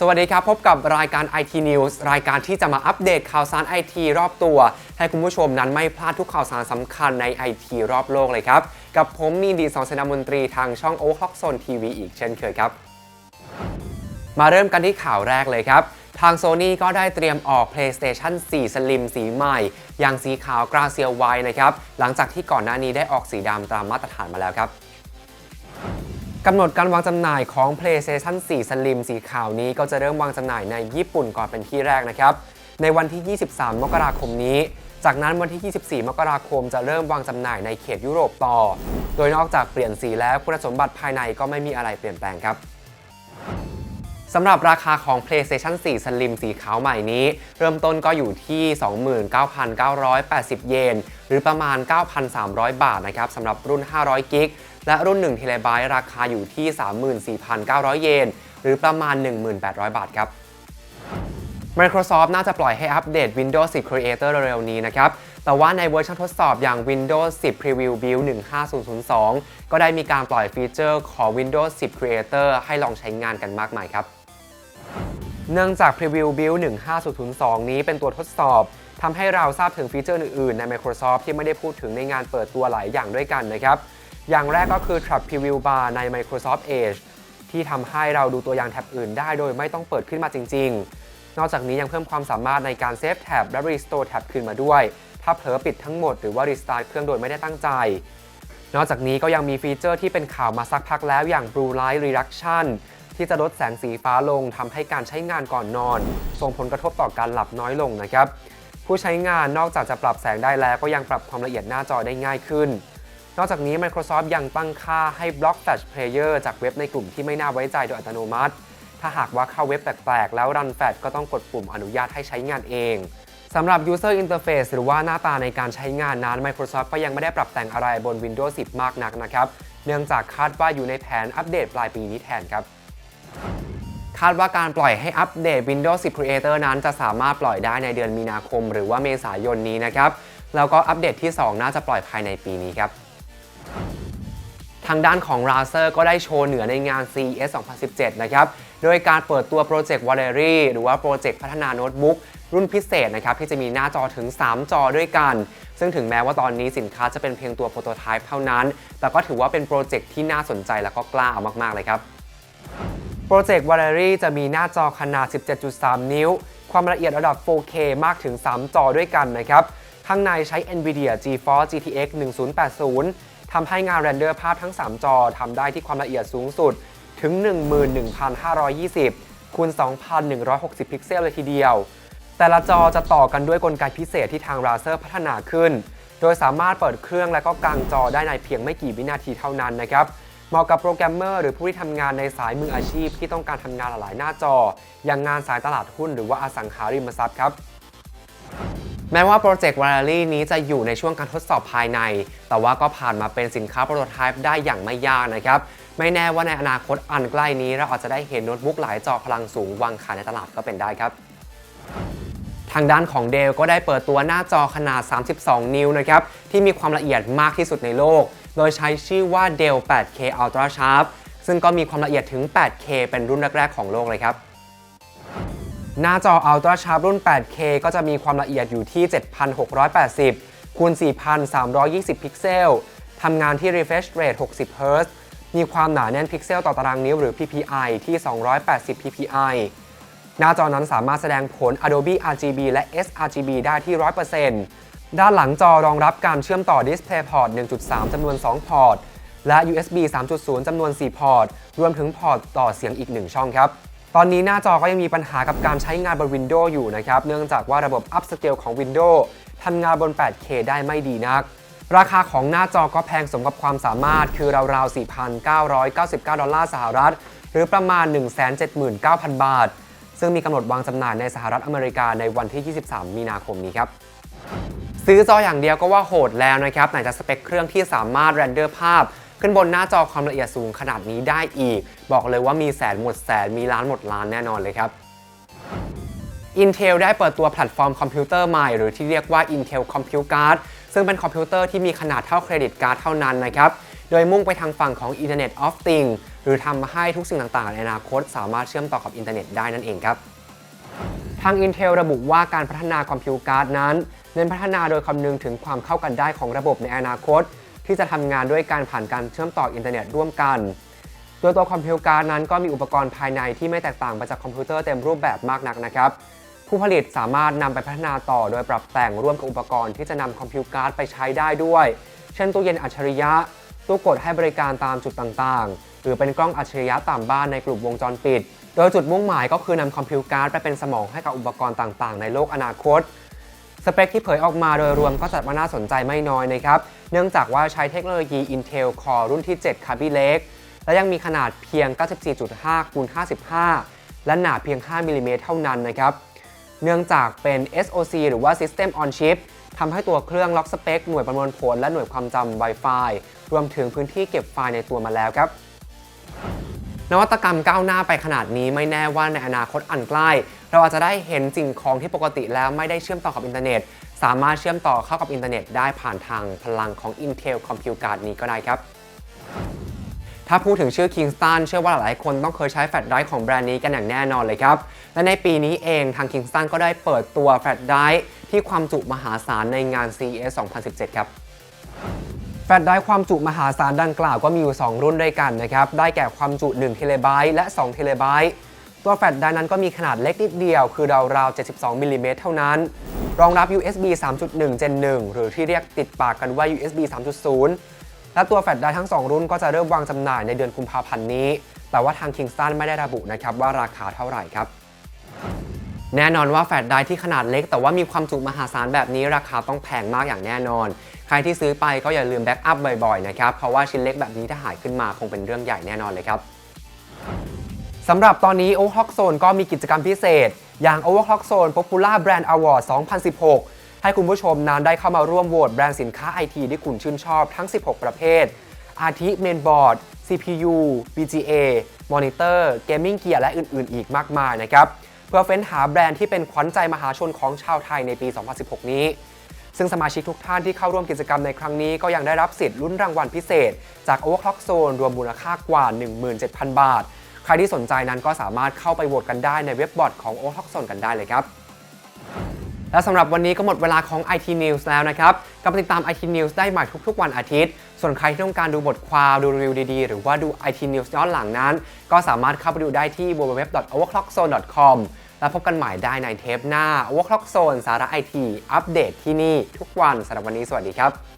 สวัสดีครับ พบกับรายการ IT News รายการที่จะมาอัปเดตข่าวสาร IT รอบตัว ให้คุณผู้ชมนั้นไม่พลาดทุกข่าวสารสำคัญใน IT รอบโลกเลยครับ กับผมมีดีสองเสนามนตรีทางช่องโอคล็อกโซนทีวีอีกเช่นเคยครับ มาเริ่มกันที่ข่าวแรกเลยครับ ทาง Sony ก็ได้เตรียมออก PlayStation 4 Slim สีใหม่ อย่างสีขาวกราเซียไวนะครับหลังจากที่ก่อนหน้านี้ได้ออกสีดำตามมาตรฐานมาแล้วครับ กำหนดการวางจำหน่ายของ PlayStation 4 Slim สีขาวนี้ก็จะเริ่มวางจำหน่ายในญี่ปุ่นก่อนเป็นที่แรกนะครับ ในวันที่ 23 มกราคมนี้ จากนั้นวันที่ 24 มกราคมจะเริ่มวางจำหน่ายในเขตยุโรปต่อ โดยนอกจากเปลี่ยนสีแล้วคุณสมบัติภายในก็ไม่มีอะไรเปลี่ยนแปลงครับสำหรับราคาของ PlayStation 4 Slim สีขาวใหม่นี้ เริ่มต้นก็อยู่ที่ 29,980 เยน หรือประมาณ 9,300 บาทนะครับสำหรับรุ่น 500 กิก และรุ่น1 t b ราคาอยู่ที่ 34,900 เยน หรือประมาณ 1,800 บาทครับ Microsoft น่าจะปล่อยให้อัปเดต Windows 10 Creator เร็วๆนี้นะครับ แต่ว่าในเวอร์ชันทดสอบอย่าง Windows 10 Preview Build 15002 ก็ได้มีการปล่อยฟีเจอร์ของ Windows 10 Creator ให้ลองใช้งานกันมากมายครับ เนื่องจาก Preview Build 15002 นี้เป็นตัวทดสอบทำให้เราทราบถึงฟีเจอร์อื่นๆ ใน Microsoft ที่ไม่ได้พูดถึงในงานเปิดตัวหลายอย่างด้วยกันนะครับ อย่างแรกก็คือ Tab Preview Bar ใน Microsoft Edge ที่ทำให้เราดูตัวอย่างแท็บอื่นได้โดยไม่ต้องเปิดขึ้นมาจริง ๆ นอกจากนี้ยังเพิ่มความสามารถในการเซฟแท็บและ Restore แท็บคืนมาด้วย ถ้าเผลอปิดทั้งหมดหรือว่า Restart เครื่องโดยไม่ได้ตั้งใจ นอกจากนี้ก็ยังมีฟีเจอร์ที่เป็นข่าวมาสักพักแล้วอย่าง Blue Light Reduction ที่จะลดแสงสีฟ้าลงทำให้การใช้งานก่อนนอน ส่งผลกระทบต่อการหลับน้อยลงนะครับผู้ใช้งานนอกจากจะปรับแสงได้แล้วก็ยังปรับความละเอียดหน้าจอได้ง่ายขึ้น นอกจากนี้ Microsoft ยังตั้งค่าให้บล็อก Flash Player จากเว็บในกลุ่มที่ไม่น่าไว้ใจโดยอัตโนมัติ ถ้าหากว่าเข้าเว็บแปลกๆ แล้วรันแฟลชก็ต้องกดปุ่มอนุญาตให้ใช้งานเองสำหรับ User Interface หรือว่าหน้าตาในการใช้งานนั้น Microsoft ก็ยังไม่ได้ปรับแต่งอะไรบน Windows 10 มากนักนะครับ เนื่องจากคาดว่าอยู่ในแผนอัปเดตปลายปีนี้แทนครับ คาดว่าการปล่อยให้อัปเดต Windows 10 Creator นั้นจะสามารถปล่อยได้ในเดือนมีนาคม หรือว่าเมษายนนี้นะครับ แล้วก็อัปเดตที่ 2 น่าจะปล่อยภายในปีนี้ครับ ทางด้านของ Razer ก็ได้โชว์เหนือในงาน CES 2017 นะครับ โดยการเปิดตัวโปรเจกต์ Valery หรือว่าโปรเจกต์พัฒนาโน้ตบุ๊กรุ่นพิเศษนะครับ ที่จะมีหน้าจอถึง 3 จอด้วยกัน ซึ่งถึงแม้ว่าตอนนี้สินค้าจะเป็นเพียงตัวโปรโตไทป์เท่านั้น แต่ก็ถือว่าเป็นโปรเจกต์ที่น่าสนใจและก็กล้าเอามาก ๆ เลยครับโปรเจกต์ Valery จะมีหน้าจอขนาด 17.3 นิ้ว ความละเอียดระดับ 4K มากถึง 3 จอด้วยกันนะครับ ข้างในใช้ NVIDIA GeForce GTX 1080 ทำให้งานเรนเดอร์ภาพทั้ง 3 จอทำได้ที่ความละเอียดสูงสุดถึง 11,520คูณ2,160 พิกเซลเลยทีเดียว แต่ละจอจะต่อกันด้วยกลไกพิเศษที่ทาง Razer พัฒนาขึ้น โดยสามารถเปิดเครื่องและก็กางจอได้ในเพียงไม่กี่วินาทีเท่านั้นนะครับเหมาะกับโปรแกรมเมอร์หรือผู้ที่ทำงานในสายมืออาชีพที่ต้องการทำงานหลายหน้าจอ อย่างงานสายตลาดหุ้นหรือว่าอสังหาริมทรัพย์ครับ แม้ว่าโปรเจกต์ v a l e r y นี้จะอยู่ในช่วงการทดสอบภายใน แต่ว่าก็ผ่านมาเป็นสินค้าโปรโตไทป์ได้อย่างไม่ยากนะครับ ไม่แน่ว่าในอนาคตอันใกล้นี้ เราอาจจะได้เห็นโน้ตบุ๊กหลายจอพลังสูงวางขายในตลาดก็เป็นได้ครับทางด้านของ Dell ก็ได้เปิดตัวหน้าจอขนาด 32 นิ้วนะครับ ที่มีความละเอียดมากที่สุดในโลก โดยใช้ชื่อว่า Dell 8K Ultra Sharp ซึ่งก็มีความละเอียดถึง 8K เป็นรุ่นแรก ๆ ของโลกเลยครับ หน้าจอ Ultra Sharp รุ่น 8K ก็จะมีความละเอียดอยู่ที่ 7,680คูณ4,320 พิกเซล ทำงานที่ refresh rate 60 Hz มีความหนาแน่นพิกเซลต่อตารางนิ้วหรือ PPI ที่ 280 PPI หน้าจอนั้นสามารถแสดงผล Adobe RGB และ sRGB ได้ที่ 100%ด้านหลังจอรองรับการเชื่อมต่อ DisplayPort 1.3 จำนวน 2 พอร์ต และ USB 3.0 จำนวน 4 พอร์ต รวมถึงพอร์ตต่อเสียงอีก 1 ช่องครับ ตอนนี้หน้าจอก็ยังมีปัญหากับการใช้งานบน Windows อยู่นะครับ เนื่องจากว่าระบบ Upscale ของ Windows ทำงานบน 8K ได้ไม่ดีนัก ราคาของหน้าจอก็แพงสมกับความสามารถ คือราวๆ 4,999 ดอลลาร์สหรัฐ หรือประมาณ 179,000 บาท ซึ่งมีกำหนดวางจำหน่ายในสหรัฐอเมริกาในวันที่ 23 มีนาคมนี้ครับซื้อจออย่างเดียวก็ว่าโหดแล้วนะครับไหนจะสเปคเครื่องที่สามารถเรนเดอร์ภาพ ขึ้นบนหน้าจอความละเอียดสูงขนาดนี้ได้อีก บอกเลยว่ามีแสนหมดแสนมีล้านหมดล้านแน่นอนเลยครับ Intel ได้เปิดตัวแพลตฟอร์มคอมพิวเตอร์ใหม่ หรือที่เรียกว่า Intel Compute Card ซึ่งเป็นคอมพิวเตอร์ที่มีขนาดเท่าเครดิตการ์ดเท่านั้นนะครับ โดยมุ่งไปทางฝั่งของ Internet of Things หรือทำให้ทุกสิ่งต่างๆ ในอนาคต สามารถเชื่อมต่อกับอินเทอร์เน็ตได้นั่นเองครับ ทาง Intel ระบุว่าการพัฒนาคอมพิวการ์ดนั้น เน้นพัฒนาโดยคำนึงถึงความเข้ากันได้ของระบบในอนาคต ที่จะทำงานด้วยการผ่านการเชื่อมต่ออินเทอร์เน็ตร่วมกัน โดยตัวคอมพิวการ์นั้นก็มีอุปกรณ์ภายในที่ไม่แตกต่างไปจากคอมพิวเตอร์เต็มรูปแบบมากนักนะครับผู้ผลิตสามารถนำไปพัฒนาต่อโดยปรับแต่งร่วมกับอุปกรณ์ที่จะนำคอมพิวการ์ดไปใช้ได้ด้วย เช่นตู้เย็นอัจฉริยะ ตู้กดให้บริการตามจุดต่างๆ หรือเป็นกล้องอัจฉริยะตามบ้านในกลุ่มวงจรปิด โดยจุดมุ่งหมายก็คือนำคอมพิวการ์ดไปเป็นสมองให้กับอุปกรณ์ต่างๆ ในโลกอนาคต สเปคที่เผยออกมาโดยรวมก็จัดว่าน่าสนใจไม่น้อยนะครับ เนื่องจากว่าใช้เทคโนโลยี Intel Core รุ่นที่7 Kaby Lake และยังมีขนาดเพียง 94.5คูณ55 และหนาเพียง 5มิลลิเมตรเท่านั้นนะครับ เนื่องจากเป็น SoC หรือว่า System on Chip ทำให้ตัวเครื่องล็อกสเปค หน่วยประมวลผลและหน่วยความจำ Wi-Fi รวมถึงพื้นที่เก็บไฟล์ในตัวมาแล้วครับ นวัตกรรมก้าวหน้าไปขนาดนี้ไม่แน่ว่าในอนาคตอันใกล้ เราอาจจะได้เห็นสิ่งของที่ปกติแล้วไม่ได้เชื่อมต่อกับอินเทอร์เน็ต สามารถเชื่อมต่อเข้ากับอินเทอร์เน็ตได้ผ่านทางพลังของ Intel Compute Card นี้ก็ได้ครับถ้าพูดถึงชื่อ Kingston เชื่อว่าหลายคนต้องเคยใช้แฟลชไดรฟ์ของแบรนด์นี้กันอย่างแน่นอนเลยครับ และในปีนี้เองทาง Kingston ก็ได้เปิดตัวแฟลชไดรฟ์ที่ความจุมหาศาลในงาน CES 2017 ครับ แฟลชไดรฟ์ความจุมหาศาลดังกล่าวก็มีอยู่ 2 รุ่นด้วยกันนะครับ ได้แก่ความจุ1เทเลไบต์และ2เทเลไบต์ตัวแฟลชไดรฟ์นั้นก็มีขนาดเล็กนิดเดียว คือราวๆ72มิลลิเมตรเท่านั้น รองรับ USB 3.1 Gen 1 หรือที่เรียกติดปากกันว่า USB 3.0 และตัวแฟลชไดรฟ์ทั้ง 2 รุ่นก็จะเริ่มวางจำหน่ายในเดือนกุมภาพันธ์นี้ แต่ว่าทาง Kingston ไม่ได้ระบุนะครับว่าราคาเท่าไหร่ครับแน่นอนว่าแฟลชไดรฟ์ที่ขนาดเล็กแต่ว่ามีความจุมหาศาลแบบนี้ราคาต้องแพงมากอย่างแน่นอน ใครที่ซื้อไปก็อย่าลืมแบ็กอัพบ่อยๆนะครับ เพราะว่าชิ้นเล็กแบบนี้ถ้าหายขึ้นมาคงเป็นเรื่องใหญ่แน่นอนเลยครับสำหรับตอนนี้ Overclock Zone ก็มีกิจกรรมพิเศษ อย่าง Overclock Zone Popular Brand Award 2016 ให้คุณผู้ชมนั้นได้เข้ามาร่วมโหวตแบรนด์สินค้าไอทีที่คุณชื่นชอบทั้ง 16 ประเภท อาทิเมนบอร์ด CPU VGA Monitor Gaming Gear และอื่นๆ อีกมากมายนะครับ เพื่อเฟ้นหาแบรนด์ที่เป็นขวัญใจมหาชนของชาวไทยในปี 2016 นี้ ซึ่งสมาชิกทุกท่านที่เข้าร่วมกิจกรรมในครั้งนี้ก็ยังได้รับสิทธิ์ลุ้นรางวัลพิเศษ จาก Overclock Zone รวมมูลค่ากว่า 17,000 บาท ใครที่สนใจนั้นก็สามารถเข้าไปโหวตกันได้ในเว็บบอร์ดของ Overclock Zone กันได้เลยครับและสำหรับวันนี้ก็หมดเวลาของ IT News แล้วนะครับกลับติดตาม IT News ได้ใหม่ทุกๆ วันอาทิตย์ ส่วนใครที่ต้องการดูบทความดูรีวิวดีๆ หรือว่าดู IT News ย้อนหลังนั้น ก็สามารถเข้าไปดูได้ที่ www.overclockzone.com แล้วพบกันใหม่ได้ในเทปหน้า Overclock Zone สาระไอทีอัปเดตที่นี่ทุกวันสำหรับวันนี้สวัสดีครับ